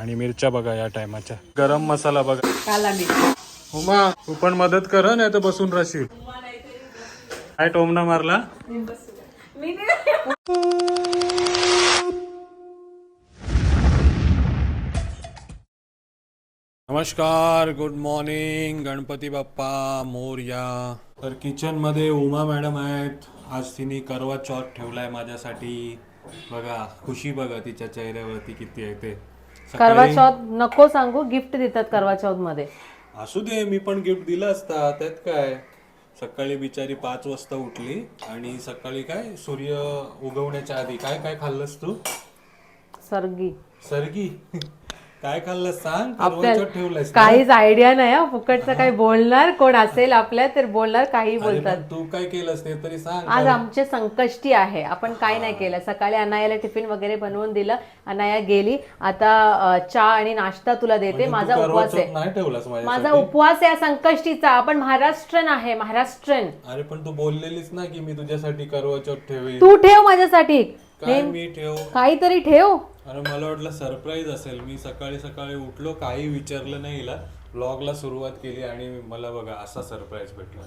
आणि मिरच्या बघा या टायमाच्या. गरम मसाला बघा. काला उमा तू पण मदत कर नाही तर बसून राहशील. काय टोमना मारला? नमस्कार गुड मॉर्निंग गणपती बाप्पा मोरया. तर किचनमध्ये उमा मॅडम आहेत. आज तिने करवा चौथ ठेवलाय माझ्यासाठी. बघा खुशी बघा तिच्या चेहऱ्यावरती किती आहे ते. करवा चौथ नको सांगू गिफ्ट देतात करवा चौथमध्ये असू दे मी पण गिफ्ट दिलं असता. त्यात काय? सकाळी बिचारी पाच वाजता उठली आणि सकाळी काय? सूर्य उगवण्याच्या आधी काय काय खाल्लंस तू? सरगी. सरगी? काय खाल्लंस सांग? ना? काहीच आयडिया नाही हा. फुकटचं काही बोलणार कोण असेल आपल्या तर बोलणार काही बोलतात. तू काय केलंस ते तरी सांग. आज आमचे संकष्टी आहे. आपण काय नाही केलं. सकाळी अनायाला टिफिन वगैरे बनवून दिलं. अनाया गेली. आता चहा आणि नाश्ता तुला देते. माझा म्हणजे तू उपवास आहे. माझा उपवास आहे संकष्टीचा. आपण महाराष्ट्रन आहे महाराष्ट्रन. अरे पण तू बोललेलीस ना की मी तुझ्यासाठी करवा चौथ ठेवी तू ठेव माझ्यासाठी. काहीतरी ठेव. अरे मला वाटलं सरप्राईज असेल. मी सकाळी सकाळी उठलो काही विचारलं नाही हिला. ब्लॉगला सुरुवात केली आणि मला बघा असा सरप्राईज भेटला.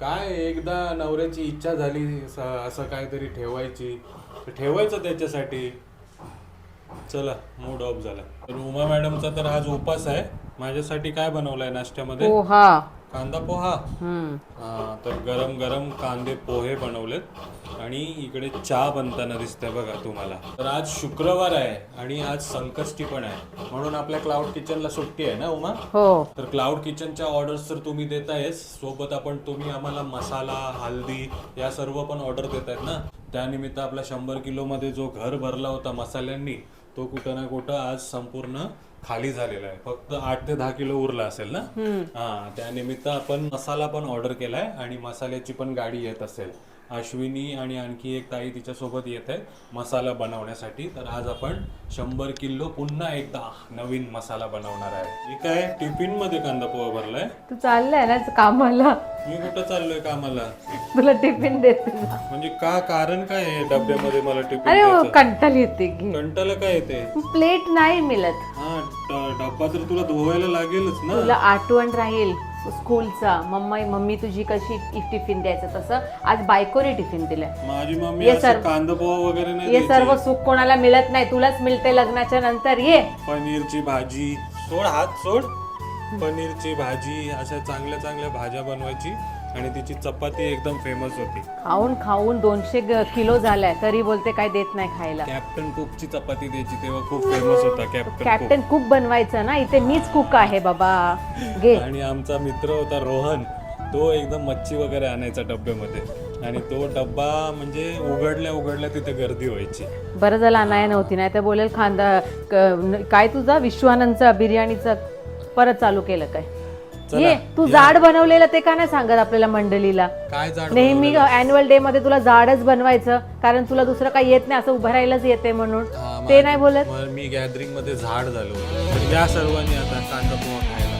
काय एकदा नवऱ्याची इच्छा झाली स- असं काहीतरी ठेवायची. तर ठेवायचं त्याच्यासाठी. चला मूड ऑफ झाला. तर उमा मॅडमचा तर आज उपास आहे. माझ्यासाठी काय बनवलंय नाश्त्यामध्ये? पोहा. कांदा पोहा. हम्म हा, तर गरम गरम कांदे पोहे बनवलेत. आणि इकडे चहा बनताना दिसतंय बघा तुम्हाला. तर आज शुक्रवार आहे आणि आज संकष्टी पण आहे. म्हणून आपल्या क्लाउड किचनला सुट्टी आहे ना उमा? हो. तर क्लाउड किचनच्या ऑर्डर्स तर तुम्ही देतायच सोबत आपण तुम्ही आम्हाला मसाला हल्दी या सर्व पण ऑर्डर देतायत ना? त्यानिमित्त आपला शंभर किलो मध्ये जो घर भरला होता मसाल्यांनी तो कुठं ना कुठं आज संपूर्ण खाली झालेला आहे. फक्त आठ ते दहा किलो उरला असेल ना? हा त्यानिमित्त आपण मसाला पण ऑर्डर केलाय आणि मसाल्याची पण गाडी येत असेल. अश्विनी आणि आणखी एक ताई तिच्या सोबत येत आहे मसाला बनवण्यासाठी. तर आज आपण शंभर किलो पुन्हा एकदा नवीन मसाला बनवणार आहे. हे काय टिफिनमध्ये कांदा पोहा भरलाय? तू चाललाय ना कामाला. मी कुठं चाललोय कामाला? तुला टिफिन देते. म्हणजे का कारण काय आहे डब्यामध्ये मला टिफिन अरे हो, द्यायचं? कंटाळी येते कंटाला काय येते? प्लेट नाही मिळत. हा ड- डब्बा तर तुला धुवायला लागेलच ना. तुला आठवण राहील. स्कूलचा. मम्मा मम्मी तुझी कशी टिफिन द्यायचं तसं? आज बायकोने टिफिन दिलंय माझी मम्मी ये असं वगैरे नाही हे द्यायची. सर्व सुख कोणाला मिळत नाही. तुलाच मिळते लग्नाच्या नंतर. ये. पनीरची भाजी. सोड हात सोड. पनीरची भाजी अशा चांगल्या चांगल्या भाज्या बनवायची आणि तिची चपाती एकदम फेमस होती. खाऊन खाऊन दोनशे ग- किलो झालाय तरी बोलते काय देत नाही खायला. कॅप्टन कुकची चपाती द्यायची तेव्हा खूप फेमस होता कॅप्टन कुक कॅप्टन कुक बनवायचं ना इथे मीच कुक आहे बाबा. घे. आणि आमचा मित्र होता रोहन तो एकदम मच्छी वगैरे आणायचा डब्यामध्ये. आणि तो डब्बा म्हणजे उघडल्या उघडल्या तिथे गर्दी व्हायची. बरं झालं अनाया नव्हती नाही तर बोलेल खांदा क- न- काय तुझा? विश्वानंदचा बिर्याणीचा? परत चालू केलं काय? ये तू जाड बनवलेलं ते का नाही सांगत आपल्याला मंडळीला काय जाड नेहमी अॅन्युअल डे मध्ये तुला जाडच बनवायचं कारण तुला दुसरं काही येत नाही असं उभं राहायलाच येते म्हणून. ते नाही बोलत? मी गॅदरिंगमध्ये झाड झालो या सर्वांनी आता कांदा पोहा खायला.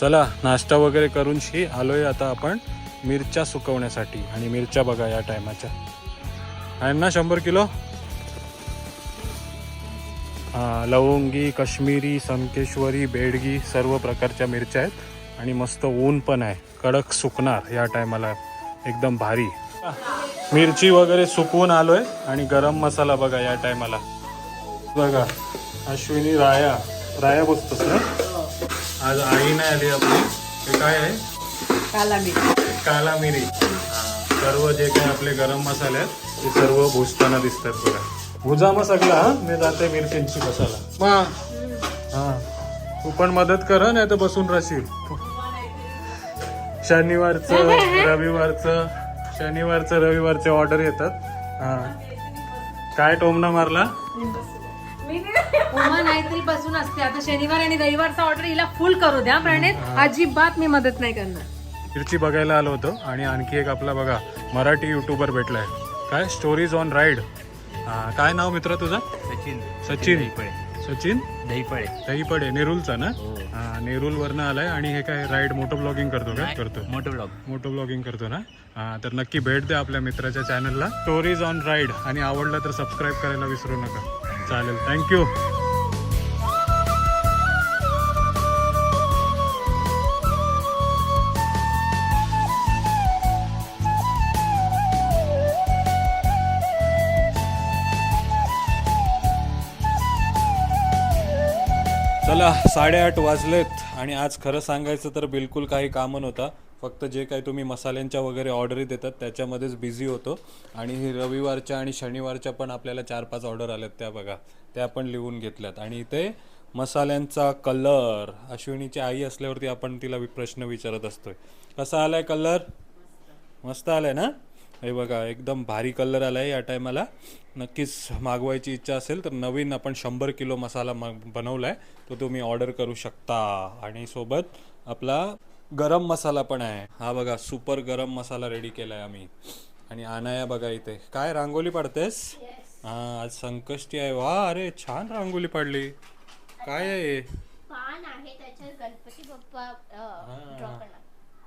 चला नाश्ता वगैरे करून शी आलोय आता आपण मिरच्या सुकवण्यासाठी. आणि मिरच्या बघा या टायमाच्या आहे ना शंभर किलो? लवंगी काश्मीरी संकेश्वरी बेडगी सर्व प्रकारच्या मिरच्या आहेत. आणि मस्त ऊन पण आहे. कडक सुकणार या टायमाला. एकदम भारी. मिरची वगैरे सुकवून आलोय. आणि गरम मसाला बघा या टायमाला. बघा अश्विनी राया राया बसतोस ना? आज आई नाही आली आपली. हे काय आहे? काला मी काला मिरी. सर्व जे काही आपले गरम मसाले आहेत ते सर्व भुजताना दिसतात बघा. भुजा मग सगळा हा? मी जाते मिरच्यांची मसाला मा हा. तू पण मदत कर नाही तर बसून राहशील. शनिवारचं रविवारचं शनिवारचं रविवारचे ऑर्डर येतात. हा. काय टोमना मारला? उमा नाहीतरी बसून असते. आता शनिवार आणि रविवारचा ऑर्डर हिला फुल करू द्या प्रणित. अजिबात मी मदत नाही करणार. मिरची बघायला आलो होतो आणि आणखी एक आपला बघा मराठी युट्यूबर भेटलाय. काय? स्टोरीज ऑन राईड काय नाव मित्र तुझं? सचिन. सचिन. सचिन? दहीफळे दहीपडे नेरूलचा ना? हो. हा नेरूल वरनं आलाय आणि हे काय राईड मोटो ब्लॉगिंग करतो काय करतो. मोठं ब्लॉग मोटो ब्लॉगिंग करतो ना? हा तर नक्की भेट द्या आपल्या मित्राच्या चॅनलला स्टोरीज ऑन राईड आणि आवडलं तर सबस्क्राईब करायला विसरू नका. चालेल. थँक्यू चला साडेआठ वाजलेत आणि आज खरं सांगायचं तर बिलकुल काही कामं नव्हता. फक्त जे काही तुम्ही मसाल्यांच्या वगैरे ऑर्डरी देतात त्याच्यामध्येच बिझी होतो. आणि रविवारच्या आणि शनिवारच्या पण आपल्याला चार पाच ऑर्डर आल्यात त्या बघा. त्या पण लिहून घेतल्यात. आणि इथे मसाल्यांचा कलर अश्विनीची आई असल्यावरती आपण तिला प्रश्न विचारत असतोय. कसा आलाय कलर मस्त आलाय ना? हे बघा एकदम भारी कलर आलाय या टायमाला. नक्कीच मागवायची इच्छा असेल तर नवीन आपण शंभर किलो मसाला मग बनवलाय तो तुम्ही ऑर्डर करू शकता. आणि सोबत आपला गरम मसाला पण आहे. हा बघा सुपर गरम मसाला रेडी केलाय आम्ही. आणि अनाया बघा इथे. काय रांगोली पाडतेस? हा आज संकष्टी आहे. वा अरे छान रांगोली पाडली. काय आहे आहे गणपती बाप्पा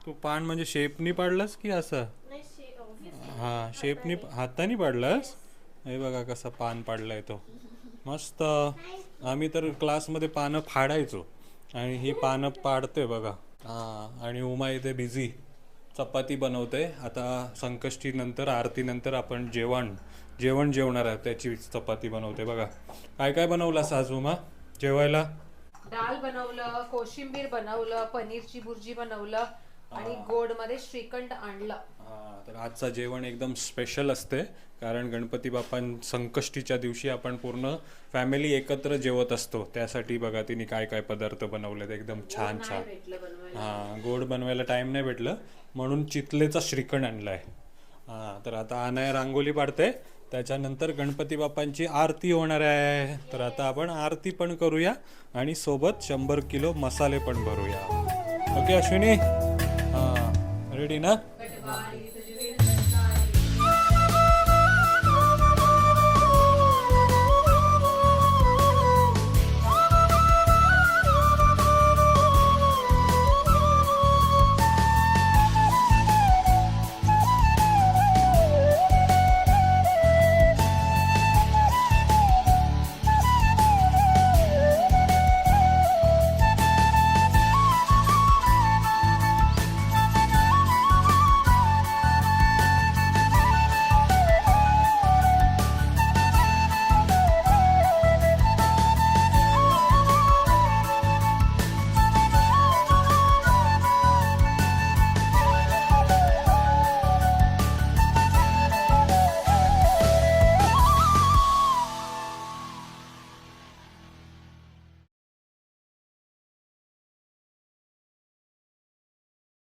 तू पान म्हणजे शेपनी पाडलास की असं. हा शेपनी हाताने पाडलास. हे बघा कसा पान पाडलाय तो. मस्त. आम्ही तर क्लासमध्ये पानं फाडायचो. आणि ही पानं पाडते बघा. हा आणि उमा इथे बिझी चपाती बनवते. आता संकष्टी नंतर आरती नंतर आपण जेवण जेवण जेवणार आहे त्याची चपाती बनवते बघा. काय काय बनवलास आज उमा? जेवायला? डाळ बनवलं कोशिंबीर बनवलं पनीरची भुर्जी बनवलं आणि गोडमध्ये श्रीखंड आणलं. तर आजचं जेवण एकदम स्पेशल असते. कारण गणपती बाप्पां संकष्टीच्या दिवशी आपण पूर्ण फॅमिली एकत्र जेवत असतो. त्यासाठी बघा तिने काय काय पदार्थ बनवलेत एकदम छान छान. हा गोड बनवायला टाइम नाही भेटलं. म्हणून चितलेचा श्रीखंड आणलाय. हा तर आता अनाया रांगोली पाडते. त्याच्यानंतर गणपती बाप्पांची आरती होणार आहे. तर आता आपण आरती पण करूया आणि सोबत शंभर किलो मसाले पण भरूया. ओके अश्विनी? हा रेडी ना?